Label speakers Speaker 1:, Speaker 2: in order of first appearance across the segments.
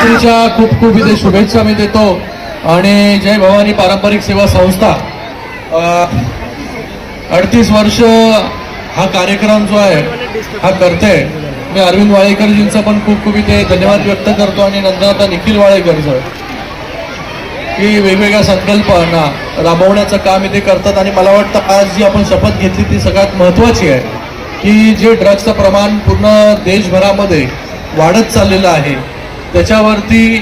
Speaker 1: नवरात्रीच्या खूप खूप इथे शुभेच्छा मी देतो. आणि जय भवानी पारंपरिक सेवा संस्था. अडतीस वर्ष हा कार्यक्रम जो आहे हा करते. मी अरविंद वाळेकरजींचा पण खूप खूप इथे धन्यवाद व्यक्त करतो आणि नंतर आता निखिल वाळेकरचं की वेगवेगळ्या संकल्पना राबवण्याचं काम इथे करतात आणि मला वाटतं आज जी आपण शपथ घेतली ती सगळ्यात महत्त्वाची आहे की जे ड्रग्सचं प्रमाण पूर्ण देशभरामध्ये वाढत चाललेलं आहे त्याच्यावरती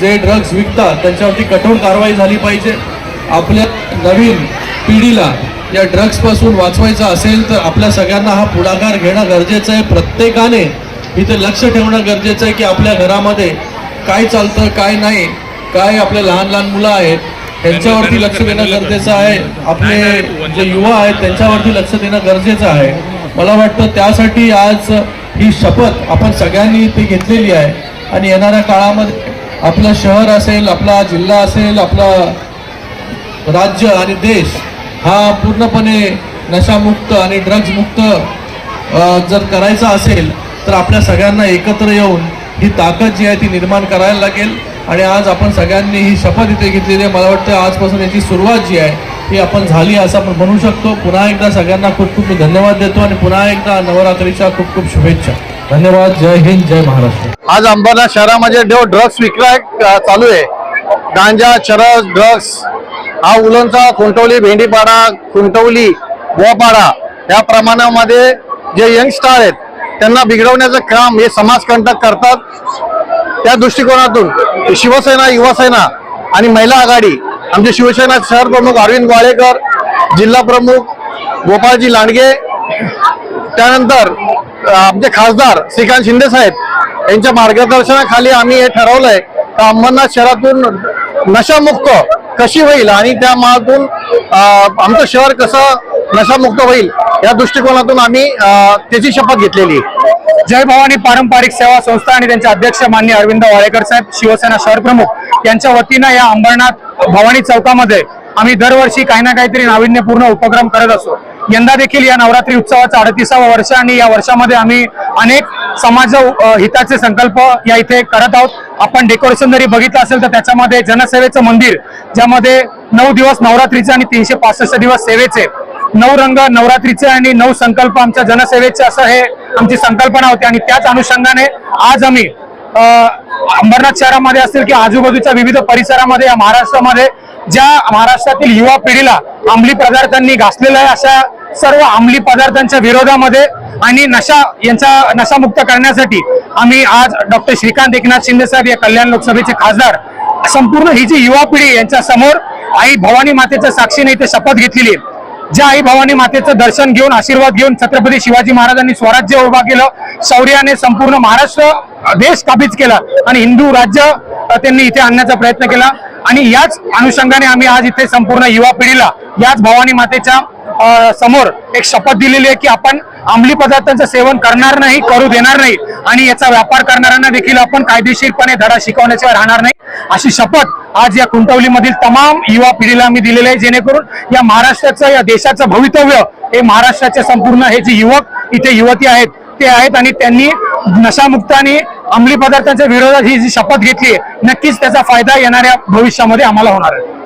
Speaker 1: जे ड्रग्स विकतात त्यांच्यावरती कठोर कारवाई झाली पाहिजे. आपल्या नवीन पिढीला या ड्रग्सपासून वाचवायचं असेल तर आपल्या सगळ्यांना हा पुढाकार घेणं गरजेचं आहे. प्रत्येकाने इथे लक्ष ठेवणं गरजेचं आहे की आपल्या घरामध्ये काय चालतं काय नाही काय आपले लहान लहान मुलं आहेत त्यांच्यावरती लक्ष देणं गरजेचं आहे. आपले जे युवा आहेत त्यांच्यावरती लक्ष देणं गरजेचं आहे. मला वाटतं त्यासाठी आज ही शपथ आपण सगळ्यांनी ती घेतलेली आहे. आणि येणाऱ्या काळामध्ये आपलं शहर असेल आपला जिल्हा असेल आपला राज्य आणि देश हा पूर्णपणे नशामुक्त आणि ड्रग्जमुक्त जर करायचा असेल तर आपल्या सगळ्यांना एकत्र येऊन ही ताकद जी आहे ती निर्माण करायला लागेल. आणि आज आपण सगळ्यांनी ही शपथ इथे घेतलेली आहे. मला वाटतं आजपासून याची सुरुवात जी आहे ही आपण झाली असं आपण म्हणू शकतो. पुन्हा एकदा सगळ्यांना खूप खूप धन्यवाद देतो आणि पुन्हा एकदा नवरात्रीच्या खूप खूप शुभेच्छा. धन्यवाद जय हिंद जय महाराष्ट्र.
Speaker 2: आज अंबरनाथ शहरामध्ये जो ड्रग्स विक्रय चालू आहे. गांजा चरस ड्रग्स हा उलंचा खुंटवली भेंडीपाडा खुंटवली बोपाडा या प्रमाणामध्ये जे यंगस्टार आहेत त्यांना बिघडवण्याचं काम हे समाजकंटक करतात. त्या दृष्टिकोनातून शिवसेना युवासेना आणि महिला आघाडी आमचे शिवसेना शहर प्रमुख अरविंद वाळेकर जिल्हा प्रमुख गोपाळजी लांडगे त्यानंतर आमचे खासदार श्रीकांत शिंदे साहेब यांच्या मार्गदर्शनाखाली आम्ही हे ठरवलंय तर अंबरनाथ शहरातून नशामुक्त कशी होईल आणि त्या मातून आमचं शहर कसं नशामुक्त होईल या दृष्टिकोनातून आम्ही त्याची शपथ घेतलेली
Speaker 3: जय भवानी पारंपरिक सेवा संस्था आणि त्यांचे अध्यक्ष मान्य अरविंद वाळेकर साहेब शिवसेना शहर प्रमुख. यांच्या वतीनं या अंबरनाथ भवानी चौकामध्ये आम्ही दरवर्षी काही ना काहीतरी नाविन्यपूर्ण उपक्रम करत असतो. यंदा देखील या नवरात्री उत्सवाचं अडतीसावं वर्ष आणि या वर्षामध्ये आम्ही अनेक समाज हिताचे संकल्प या इथे करत आहोत. आपण डेकोरेशन जरी बघितलं असेल तर त्याच्यामध्ये जनसेवेचं मंदिर ज्यामध्ये नऊ दिवस नवरात्रीचे आणि तीनशे पासष्ट दिवस सेवेचे नऊ रंग नवरात्रीचे आणि नऊ संकल्प आमच्या जनसेवेचे असं हे आमची संकल्पना होती. आणि त्याच अनुषंगाने आज आम्ही अंबरनाथ शहरामध्ये असतील की आजूबाजूच्या विविध परिसरामध्ये या महाराष्ट्रामध्ये ज्या महाराष्ट्रातील युवा पिढीला अंमली पदार्थांनी घासलेलं आहे अशा सर्व अंमली पदार्थांच्या विरोधामध्ये आणि नशा यांचा नशामुक्त करण्यासाठी आम्ही आज डॉक्टर श्रीकांत एकनाथ शिंदे साहेब या कल्याण लोकसभेचे खासदार संपूर्ण ही जी युवा पिढी यांच्या समोर आई भवानी मातेच्या साक्षीने इथे शपथ घेतलेली आहे. ज्या आई भवानी मातेचं दर्शन घेऊन आशीर्वाद घेऊन छत्रपती शिवाजी महाराजांनी स्वराज्य उभा केलं शौर्याने संपूर्ण महाराष्ट्र देश काबीज केला आणि हिंदू राज्य त्यांनी इथे आणण्याचा प्रयत्न केला. आणि याच अनुषंगाने आम्ही आज इथे संपूर्ण युवा पिढीला याच भवानी मातेच्या समोर एक शपथ दिलेली आहे की आपण अंमली पदार्थांचं सेवन करणार नाही करू देणार नाही आणि याचा व्यापार करणाऱ्यांना देखील आपण कायदेशीरपणे धडा शिकवण्याशिवाय राहणार नाही. अशी शपथ आज या कुंटवलीमधील तमाम युवा पिढीला आम्ही दिलेली आहे जेणेकरून या महाराष्ट्राचं या देशाचं भवितव्य हे महाराष्ट्राचे संपूर्ण हे जे युवक इथे युवती आहेत ते आहेत आणि त्यांनी नशामुक्त आणि अंमली पदार्थांच्या विरोधात ही जी शपथ घेतली आहे नक्कीच त्याचा फायदा येणाऱ्या भविष्यामध्ये आम्हाला होणार आहे.